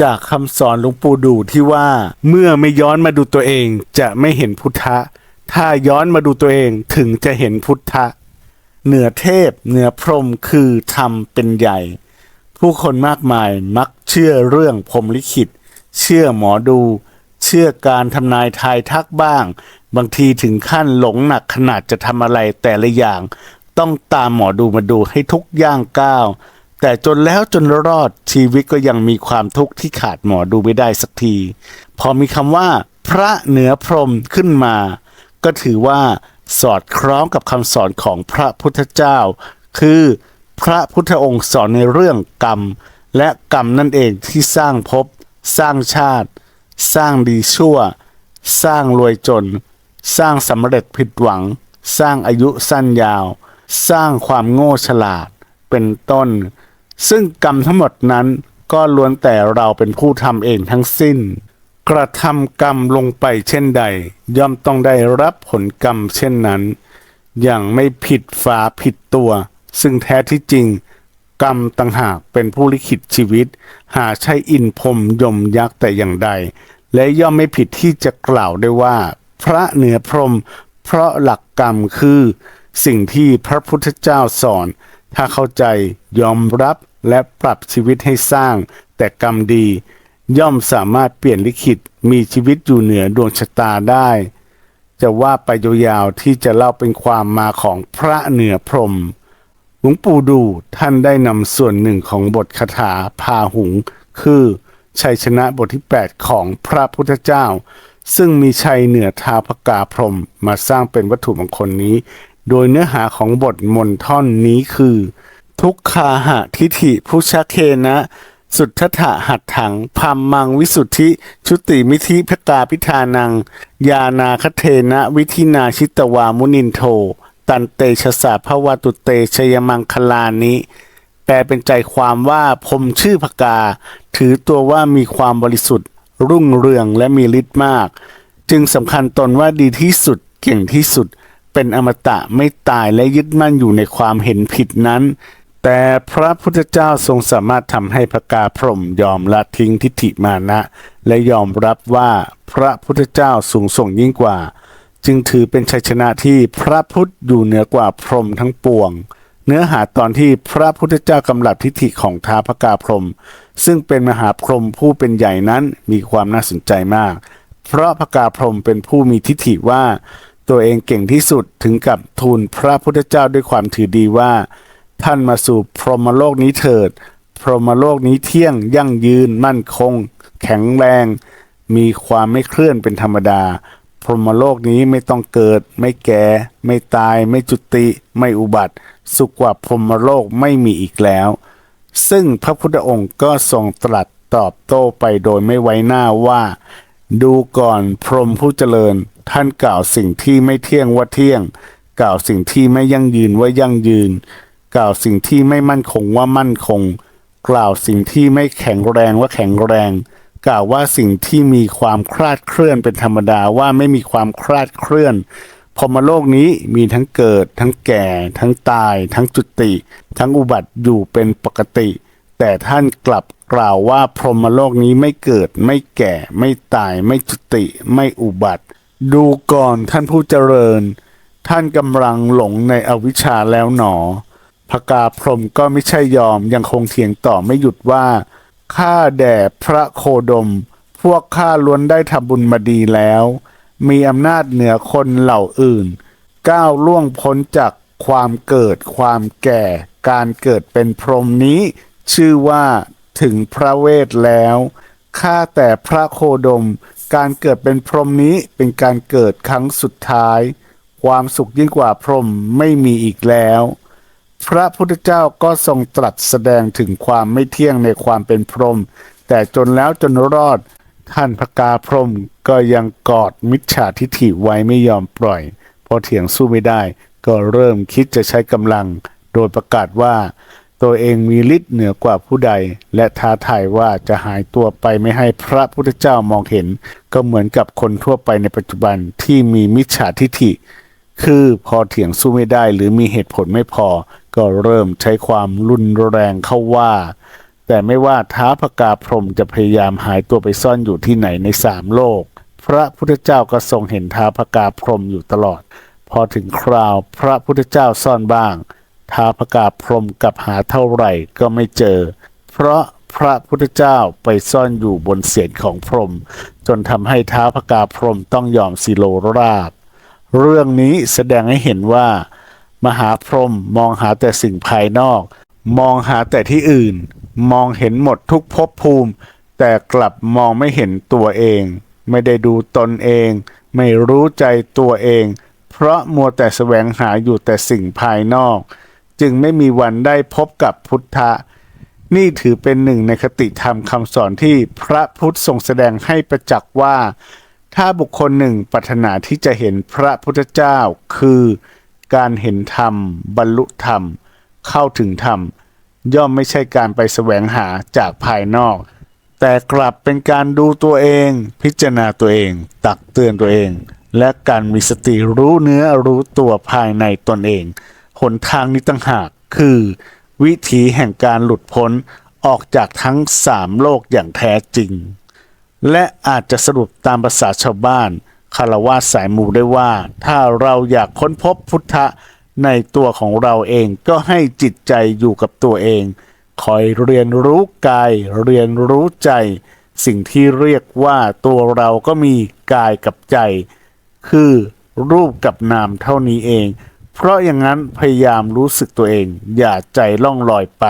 จากคำสอนหลวงปู่ดูที่ว่า เมื่อไม่ย้อนมาดูตัวเองจะไม่เห็นพุทธะ ถ้าย้อนมาดูตัวเองถึงจะเห็นพุทธะ เหนือเทพเหนือพรหมคือธรรมเป็นใหญ่ ผู้คนมากมายมักเชื่อเรื่องพรหมลิขิต เชื่อหมอดู เชื่อการทำนายทายทักบ้าง บางทีถึงขั้นหลงหนักขนาดจะทำอะไรแต่ละอย่าง ต้องตามหมอดูมาดูให้ทุกย่างก้าว แต่จนแล้วจนรอดชีวิตก็ยังมีความทุกข์ที่ขาดหมอดูไม่ได้สักที พอมีคำว่า พระเหนือพรหมขึ้นมา ก็ถือว่าสอดคล้องกับคำสอนของพระพุทธเจ้า คือพระพุทธองค์สอนในเรื่องกรรม และกรรมนั่นเองที่สร้างภพสร้างชาติ สร้างดีชั่ว สร้างรวยจน สร้างสำเร็จผิดหวัง สร้างอายุสั้นยาว สร้างความโง่ฉลาดเป็นต้น ซึ่งกรรมทั้งหมดนั้นก็ล้วนแต่เราเป็นผู้ทำเองทั้งสิ้น กระทำกรรมลงไปเช่นใด ย่อมต้องได้รับผลกรรมเช่นนั้น อย่างไม่ผิดฝาผิดตัว ซึ่งแท้ที่จริง กรรมต่างหากเป็นผู้ลิขิตชีวิต หาใช่อินพรมยมยักษ์แต่อย่างใด และย่อมไม่ผิดที่จะกล่าวได้ว่า พระเหนือพรม เพราะหลักกรรมคือ สิ่งที่พระพุทธเจ้าสอน ถ้าเข้าใจยอมรับ และปรับชีวิตให้สร้าง แต่กรรมดี ย่อมสามารถเปลี่ยนลิขิตมีชีวิตอยู่เหนือดวงชะตาได้ จะว่าไปยาวๆที่จะเล่าเป็นความมาของพระเหนือพรหมหลวงปู่ดูท่านได้นำส่วนหนึ่งของบทคาถาพาหุง คือชัยชนะบทที่ 8 ของพระพุทธเจ้า ซึ่งมีชัยเหนือทาพกาพรหมมาสร้างเป็นวัตถุมงคลนี้ โดยเนื้อหาของบทมนต์ท่อนนี้คือ ทุกขาหะทิฐิพุชเคนะ สุทธะหัตถังพัมมังวิสุทธิ ชุติมิธิพกาพิธานัง ยานาคเทนะวิธินาชิตวามุนินโท ตันเตชะสาภวตุเตชยมังคลานิแปลเป็นใจความว่าผมชื่อพกา ถือตัวว่ามีความบริสุทธิ์ รุ่งเรืองและมีฤทธิ์มาก จึงสำคัญตนว่าดีที่สุดเก่งที่สุด เป็นอมตะไม่ตายและยึดมั่นอยู่ในความเห็นผิดนั้น แต่พระพุทธเจ้าทรงสามารถทำให้พระกาพรมยอมละทิ้งทิฏฐิมานะ และยอมรับว่าพระพุทธเจ้าสูงส่งยิ่งกว่า จึงถือเป็นชัยชนะที่พระพุทธอยู่เหนือกว่าพรมทั้งปวง เนื้อหาตอนที่พระพุทธเจ้ากำลับทิฏฐิของท้าพระกาพรม ซึ่งเป็นมหาพรหมผู้เป็นใหญ่นั้นมีความน่าสนใจมาก เพราะพระกาพรมเป็นผู้มีทิฏฐิว่า ตัวเองเก่งที่สุดถึงกับทูลพระพุทธเจ้าด้วยความถือดีว่า ท่านมาสู่พรหมโลกนี้เถิด พรหมโลกนี้เที่ยงยั่งยืนมั่นคง แข็งแรง มีความไม่เคลื่อนเป็นธรรมดา พรหมโลกนี้ไม่ต้องเกิด ไม่แก่ ไม่ตาย ไม่จุติ ไม่อุบัติ สุขกว่าพรหมโลกไม่มีอีกแล้ว ซึ่งพระพุทธองค์ก็ทรงตรัสตอบโต้ไปโดยไม่ไว้หน้าว่า ดูก่อนพรหมผู้เจริญ ท่านกล่าวสิ่งที่ไม่เที่ยงว่าเที่ยง กล่าวสิ่งที่ไม่ยั่งยืนว่ายั่งยืน กล่าวสิ่งที่ไม่มั่นคงว่ามั่นคง กล่าวสิ่งที่ไม่แข็งแรงว่าแข็งแรง กล่าวว่าสิ่งที่มีความคลาดเคลื่อนเป็นธรรมดาว่าไม่มีความคลาดเคลื่อนพรหมโลกนี้มีทั้งเกิด ทั้งแก่ ทั้งตาย ทั้งจุติ ทั้งอุบัติอยู่เป็นปกติ แต่ท่านกลับกล่าวว่าพรหมโลกนี้ไม่เกิดไม่แก่ ไม่ตาย ไม่จุติ ไม่อุบัติ ดูก่อนท่านผู้เจริญ ท่านกำลังหลงในอวิชชาแล้วหนอ พกาพรมก็ไม่ใช่ยอมยังคงเถียงต่อไม่หยุดว่า ข้าแด่พระโคดม พวกข้าล้วนได้ทำบุญมาดีแล้ว มีอำนาจเหนือคนเหล่าอื่น ก้าวล่วงพ้นจากความเกิดความแก่ การเกิดเป็นพรหมนี้ ชื่อว่าถึงพระเวทแล้วข้าแต่พระโคดม การเกิดเป็นพรหมนี้เป็นการเกิดครั้งสุดท้าย ความสุขยิ่งกว่าพรหมไม่มีอีกแล้ว พระพุทธเจ้าก็ทรงตรัสแสดงถึงความไม่เที่ยงในความเป็นพรหมแต่จนแล้วจนรอดท่านพระกาพรหมก็ยังกอดมิจฉาทิฐิไว้ไม่ยอมปล่อย พอเถียงสู้ไม่ได้ ก็เริ่มคิดจะใช้กำลัง โดยประกาศว่า ตัวเองมีฤทธิ์เหนือกว่าผู้ใด และท้าทายว่าจะหายตัวไปไม่ให้พระพุทธเจ้ามองเห็น ก็เหมือนกับคนทั่วไปในปัจจุบันที่มีมิจฉาทิฐิ คือพอเถียงสู้ไม่ได้หรือมีเหตุผลไม่พอ ก็เริ่มใช้ความรุนแรงเข้าว่า แต่ไม่ว่าท้าพกาพรมจะพยายามหายตัวไปซ่อนอยู่ที่ไหนในสามโลก พระพุทธเจ้าก็ทรงเห็นท้าพกาพรมอยู่ตลอด พอถึงคราวพระพุทธเจ้าซ่อนบ้าง ท้าพกาพรมกลับหาเท่าไหร่ก็ไม่เจอ เพราะพระพุทธเจ้าไปซ่อนอยู่บนเศียรของพรม จนทำให้ท้าพกาพรมต้องยอมสิโลราบ เรื่องนี้แสดงให้เห็นว่า มหาพรหมมองหาแต่สิ่งภายนอก มองหาแต่ที่อื่น มองเห็นหมดทุกภพภูมิ แต่กลับมองไม่เห็นตัวเอง ไม่ได้ดูตนเอง ไม่รู้ใจตัวเอง เพราะมัวแต่แสวงหาอยู่แต่สิ่งภายนอก จึงไม่มีวันได้พบกับพุทธะนี่ถือเป็นหนึ่งในคติธรรมคำสอนที่พระพุทธทรงแสดงให้ประจักษ์ว่า ถ้าบุคคลหนึ่งปรารถนาที่จะเห็นพระพุทธเจ้า คือ การเห็นธรรม บรรลุธรรม เข้าถึงธรรม ย่อมไม่ใช่การไปแสวงหาจากภายนอก แต่กลับเป็นการดูตัวเอง พิจารณาตัวเอง ตักเตือนตัวเอง และการมีสติรู้เนื้อรู้ตัวภายในตนเองหนทางนี้ต่างหากคือ วิถีแห่งการหลุดพ้นออกจากทั้งสามโลกอย่างแท้จริง และอาจจะสรุปตามภาษาชาวบ้าน คารวะสายมูได้ว่า ถ้าเราอยากค้นพบพุทธะในตัวของเราเองก็ให้จิตใจอยู่กับตัวเอง คอยเรียนรู้กาย เรียนรู้ใจ สิ่งที่เรียกว่าตัวเราก็มีกายกับใจ คือรูปกับนามเท่านี้เอง เพราะอย่างนั้นพยายามรู้สึกตัวเอง อย่าใจล่องลอยไป